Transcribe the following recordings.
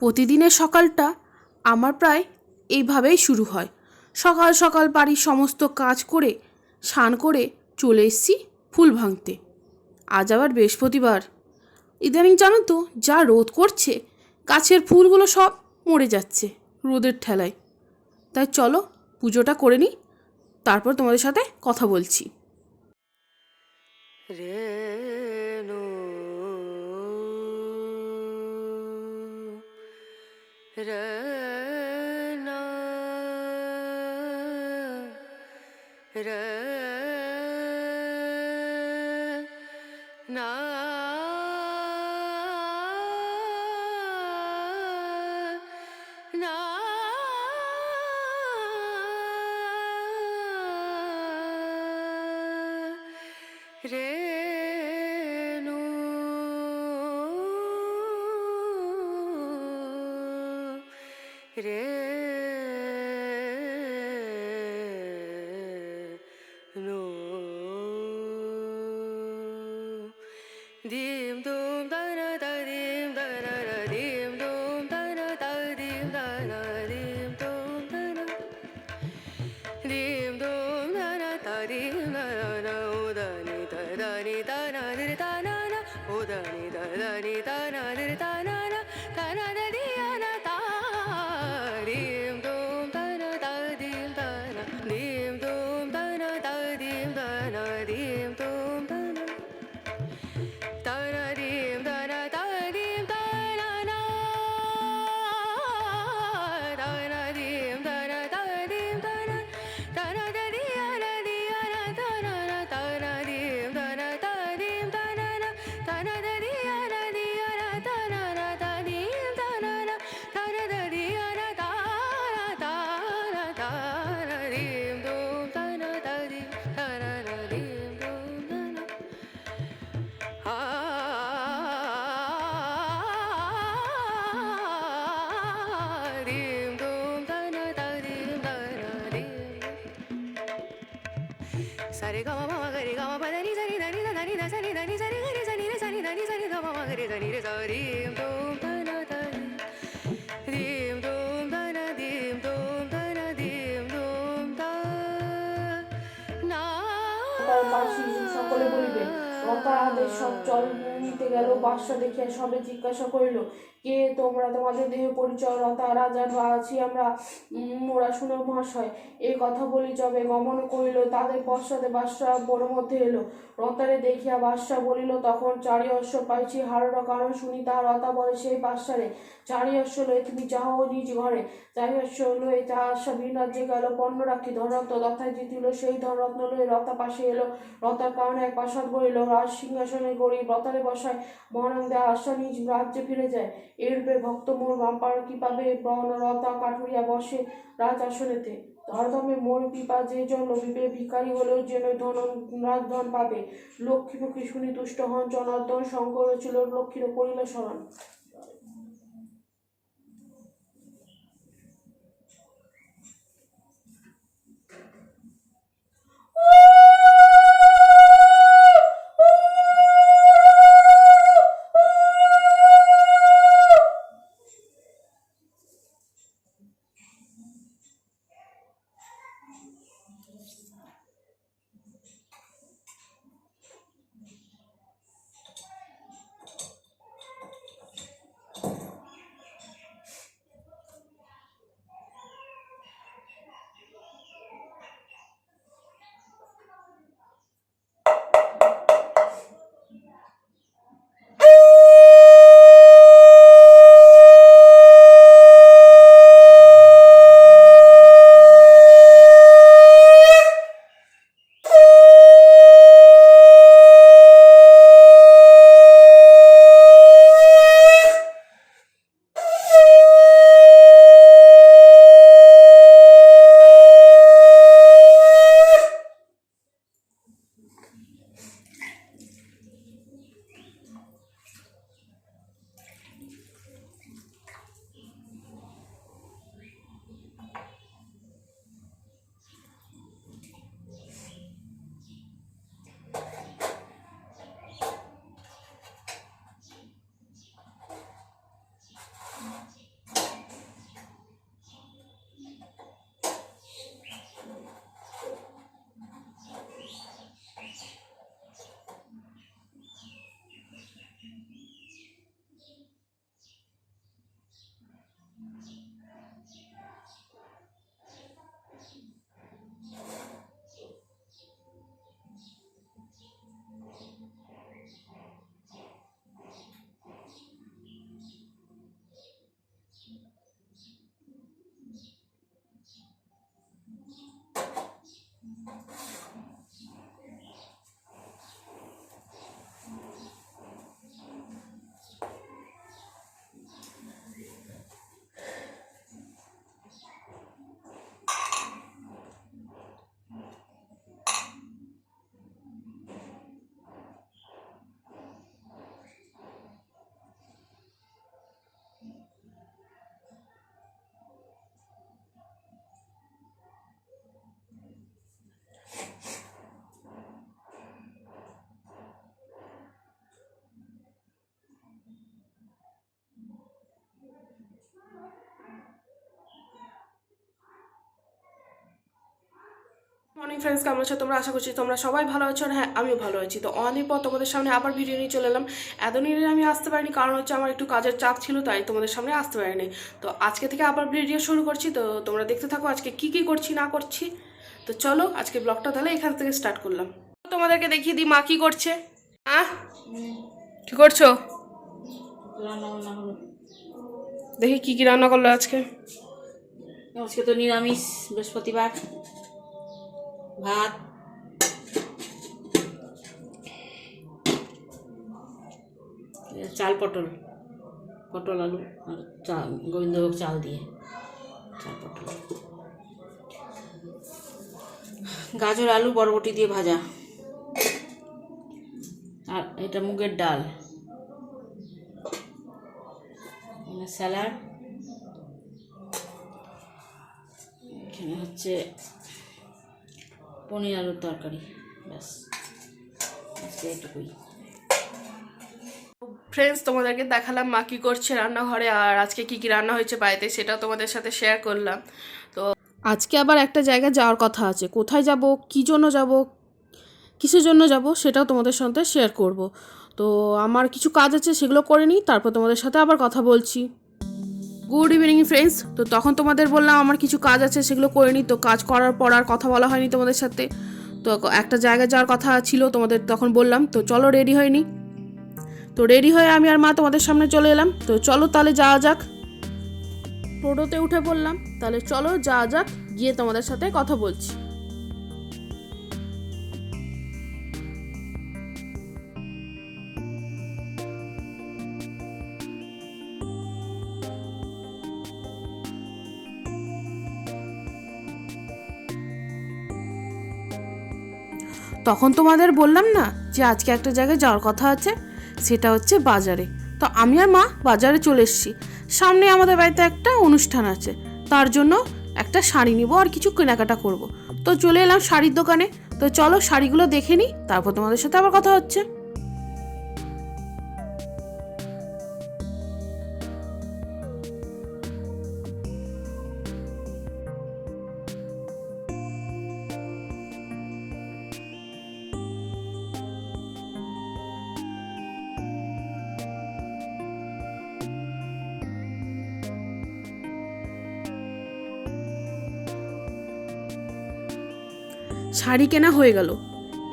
প্রতিদিনের সকালটা আমার প্রায় এইভাবেই শুরু হয়। সকাল সকাল বাড়ির সমস্ত কাজ করে, স্নান করে চলে এসেছি ফুল ভাঙতে। আজ আবার বৃহস্পতিবার। ইদানিং জানো তো, যা রোদ করছে, গাছের ফুলগুলো সব মরে যাচ্ছে রোদের ঠেলায়। তাই চলো পুজোটা করে নিই, তারপর তোমাদের সাথে কথা বলছি। Renu Rana Rana Rana Rana রে নো ni da ni sa ni ga re sa ni re sa ni da ni sa ni ga ma ma ga re sa ni re sa dim dum da na da dim dum da na dim dum da na dim dum da na তার বাসি সকলে বলিবে লতা আদেশ সব জল নিতে গেল বাদশা দেখিয়া সবে জিজ্ঞাসা করিল কে তোমরা? তোমাদের দেহ পরিচয় লতা রাজার আছি আমরা মোরা শুনো মহাশয়। এই কথা বলি যবে গমন করিল, তাদের পশ্চাতে বাদশা বড় মধ্যে এলো। রতারে দেখিয়া বাদশা বলিল, তখন চারি অশ্ব পাইছি, হারর কারণ শুনি তা রতা বলে সেই বাদশারে। চারি অশ্ব লয়ে তুমি যাও নিজ ঘরে। চারি অশ্ব লয়ে চাষা ভিন রাজ্যে গেল পণ্য রাখি ধনরত্ন। তথায় জিতিল সেই ধনরত্ন লয়ে রতা পাশে এলো। রতার কারণে এক প্রাসাদ বলিল রাজ সিংহাসনে গড়ি রতারে বসায় মহানন্দে আশা নিজ রাজ্যে ফিরে যায়। এরূপে ভক্ত মোর বাম্পার কি পাবে বন রতা কাঠুরিয়া বসে রাজ আসনেতে ধর্মে মোর পিপা যে জন্য বিপে ভিকারি হলেও যেন ধন, রাজধন পাবে। লক্ষ্মী পক্ষী শুনি তুষ্ট হন জনার্দন, শঙ্কর ছিল লক্ষ্মীর করিল স্মরণ মর্নিং ফ্রেন্ডস কেমন আছো? তোমরা আশা করছি তোমরা সবাই ভালো আছো হ্যাঁ আমিও ভালো আছি। তো অনেক পর তোমাদের সামনে আবার ভিডিও নিয়ে চলে এলাম। এতদিন আমি আসতে পারিনি, কারণ হচ্ছে আমার একটু কাজের চাপ ছিল, তাই তোমাদের সামনে আসতে পারিনি। তো আজকে থেকে আবার ভিডিও শুরু করছি, তো তোমরা দেখতে থাকো আজকে কি কি করছি, না করছি। তো চলো, আজকে ব্লগটা তাহলে এখান থেকে স্টার্ট করলাম। তোমাদেরকে দেখিয়ে দিই মা কি করছে। আহ? কি করছ? দেখি কি কি রান্না করল আজকে। আজকে তো নিরামিষ, বৃহস্পতিবার। ভাত। চাল পটল পটল আলু আর চা, গোবিন্দভোগ চাল দিয়ে, চাল পটল। গাজর, আলু, বরবটি দিয়ে ভাজা। আর এটা মুগের ডাল। স্যালাড। এখানে হচ্ছে পনির আলুর তরকারি, ব্যাস। আজকে এটুকুই। ফ্রেন্ডস তোমাদেরকে দেখালাম মা কী করছে রান্নাঘরে আর আজকে কি কি রান্না হয়েছে বাড়িতে সেটাও তোমাদের সাথে শেয়ার করলাম। তো আজকে আবার একটা জায়গায় যাওয়ার কথা আছে। কোথায় যাব, কী জন্য যাব, কিসের জন্য যাব সেটাও তোমাদের সাথে শেয়ার করব। তো আমার কিছু কাজ আছে সেগুলো করে নিই, তারপর তোমাদের সাথে আবার কথা বলছি। গুড ইভিনিং ফ্রেন্ডস তো তখন তোমাদের বললাম আমার কিছু কাজ আছে, সেগুলো করে নি। তো কাজ করার পর আর কথা বলা হয়নি তোমাদের সাথে। তো একটা জায়গায় যাওয়ার কথা ছিল তোমাদের তখন বললাম। তো চলো রেডি হয়নি। তো রেডি হয়ে আমি আর মা তোমাদের সামনে চলে এলাম। তো চলো তাহলে যাওয়া যাক। টোটোতে উঠে পড়লাম। তাহলে চলো যাওয়া যাক, গিয়ে তোমাদের সাথে কথা বলছি। তখন তোমাদের বললাম না যে আজকে একটা জায়গায় যাওয়ার কথা আছে, সেটা হচ্ছে বাজারে। তো আমি আর মা বাজারে চলে এসেছি। সামনে আমাদের বাড়িতে একটা অনুষ্ঠান আছে, তার জন্য একটা শাড়ি নিব আর কিছু কেনাকাটা করব। তো চলে এলাম শাড়ির দোকানে। তো চলো শাড়িগুলো দেখে নিই, তারপর তোমাদের সাথে আবার কথা হচ্ছে। শাড়ি কেনা হয়ে গেল।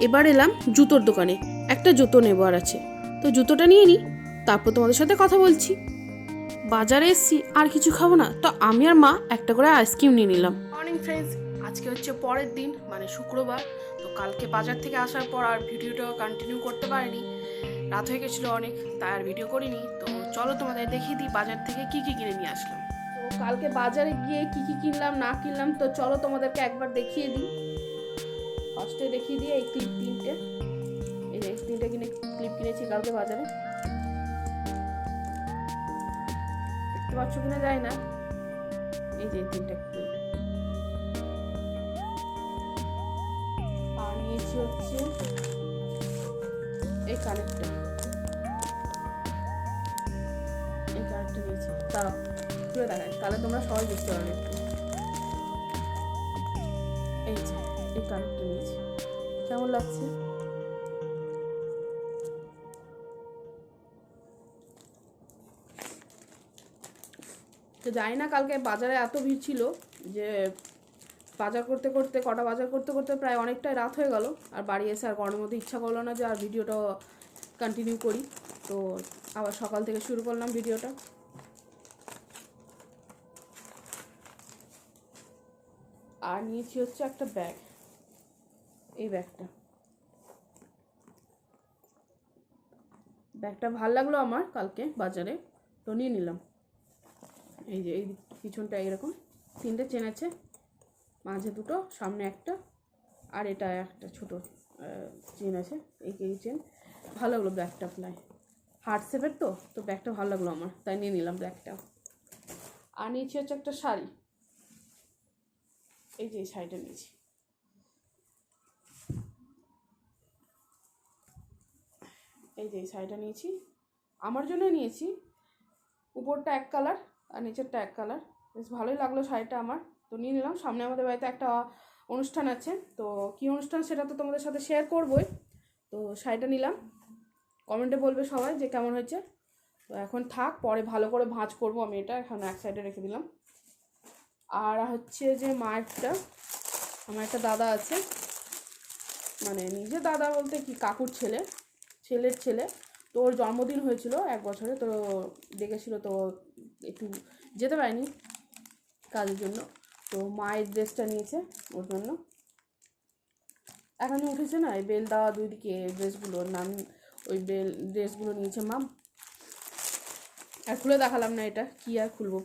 এবার এলাম জুতোর দোকানে। একটা জুতো নেবার আছে। তো জুতোটা নিয়ে নিই তারপর তোমাদের সাথে কথা বলছি। বাজারে এসছি আর কিছু খাব না। তো আমি আর মা একটা করে আইসক্রিম নিয়ে নিলাম। মর্নিং ফ্রেন্ডস আজকে হচ্ছে পরের দিন মানে শুক্রবার। তো কালকে বাজার থেকে আসার পর আর ভিডিওটা কন্টিনিউ করতে পারিনি। রাত হয়ে গেছিল অনেক তাই আর ভিডিও করিনি। তো চলো তোমাদের দেখিয়ে দিই বাজার থেকে কি কি কিনে নিয়ে আসলাম। তো কালকে বাজারে গিয়ে কি কি কিনলাম না কিনলাম তো চলো তোমাদেরকে একবার দেখিয়ে দিই। ফার্স্টে দেখিয়ে দিয়ে এই ক্লিপ তিনটে। এই যে তিনটে কিনে ক্লিপ কিনেছি, কালকে বাজারে। দেখতে পাচ্ছ কিনা যায় না? এই যে তিনটে ক্লিপ আর নিয়েছি হচ্ছে এই কানেরটা এই কানেরটা নিয়েছি। তারা খুলে দেখায় তাহলে তোমরা সবাই বুঝতে পারবে। কানেরটা নিয়েছি কেমন লাগছে? তো জানি না কালকে বাজারে এত ভিড় ছিল যে বাজার করতে করতে, কটা বাজার করতে করতে প্রায় অনেকটাই রাত হয়ে গেল। আর বাড়ি এসে আর করার মধ্যে ইচ্ছা করল না যে আর ভিডিওটা কন্টিনিউ করি। তো আবার সকাল থেকে শুরু করলাম ভিডিওটা। আর নিয়েছি হচ্ছে একটা ব্যাগ এই ব্যাগটা। ব্যাগটা ভালো লাগল আমার কালকে বাজারে, তো নিয়ে নিলাম। এই যে, এই পিছনটা এরকম, তিনটে চেন আছে, মাঝে দুটো, সামনে একটা, আর এটা একটা ছোট চেন আছে, এই এই চেন। ভালো লাগল ব্যাগটা প্রায়। হার্ট শেপের তো তো ব্যাগটা ভালো লাগল আমার, তাই নিয়ে নিলাম ব্যাগটা। আর নিয়েছি হচ্ছে একটা শাড়ি। এই যে, এই শাড়িটা নিয়েছি। এই যে এই শাড়িটা নিয়েছি। আমার জন্য নিয়েছি। উপরটা এক কালার আর নিচেরটা এক কালার বেশ ভালোই লাগল শাড়িটা আমার। তো নিয়ে নিলাম। সামনে আমাদের বাড়িতে একটা অনুষ্ঠান আছে। তো কী অনুষ্ঠান সেটা তো তোমাদের সাথে শেয়ার করবই। তো শাড়িটা নিলাম। কমেন্টে বলবে সবাই যে কেমন হয়েছে। তো এখন থাক, পরে ভালো করে ভাঁজ করব আমি এটা। এখন এক সাইডে রেখে দিলাম। আর হচ্ছে যে মায়েরটা আমার একটা দাদা আছে। মানে নিজে দাদা বলতে কি, কাকুর ছেলে। ছেলের ছেলে তো ওর জন্মদিন হয়েছিল এক বছরে, তো ডেকেছিল তো একটু যেতে পারিনি কাজের জন্য, তো মায়ের ড্রেসটা নিয়েছে ওর জন্য। এখনই উঠেছে না, এই বেল দেওয়া দুই দিকে ড্রেসগুলো, নাম ওই বেল, ড্রেসগুলো নিয়েছে মাম। আর খুলে দেখালাম না এটা, কি আর খুলবো।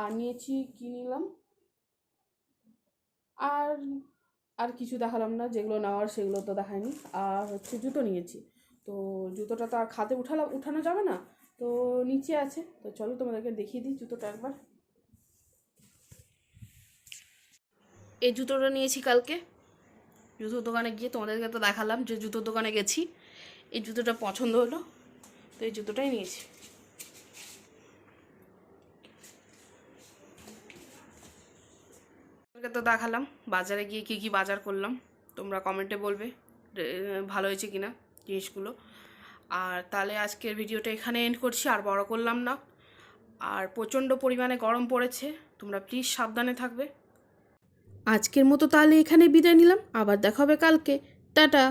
আর নিয়েছি, কি নিলাম? আর আর কিছু দেখালাম না, যেগুলো নেওয়ার সেগুলো তো দেখায়নি আর হচ্ছে জুতো নিয়েছি। তো জুতোটা তো আর খাতে উঠালাম উঠানো যাবে না। তো নিচে আছে। তো চলো তোমাদেরকে দেখিয়ে দিই জুতোটা একবার। এই জুতোটা নিয়েছি কালকে। জুতোর দোকানে গিয়ে তোমাদেরকে তো দেখালাম যে জুতোর দোকানে গেছি। এই জুতোটা পছন্দ হলো। তো এই জুতোটাই নিয়েছি। তোমাদেরকে তো দেখালাম, বাজারে গিয়ে কী কী বাজার করলাম, তোমরা কমেন্টে বলবে ভালো হয়েছে কি না জিনিসগুলো। আর তাহলে আজকের ভিডিওটা এখানে এন্ড করছি, আর বড় করলাম না। আর প্রচণ্ড পরিমাণে গরম পড়েছে, তোমরা প্লিজ সাবধানে থাকবে। আজকের মতো তাহলে এখানে বিদায় নিলাম, আবার দেখা হবে কালকে। টাটা!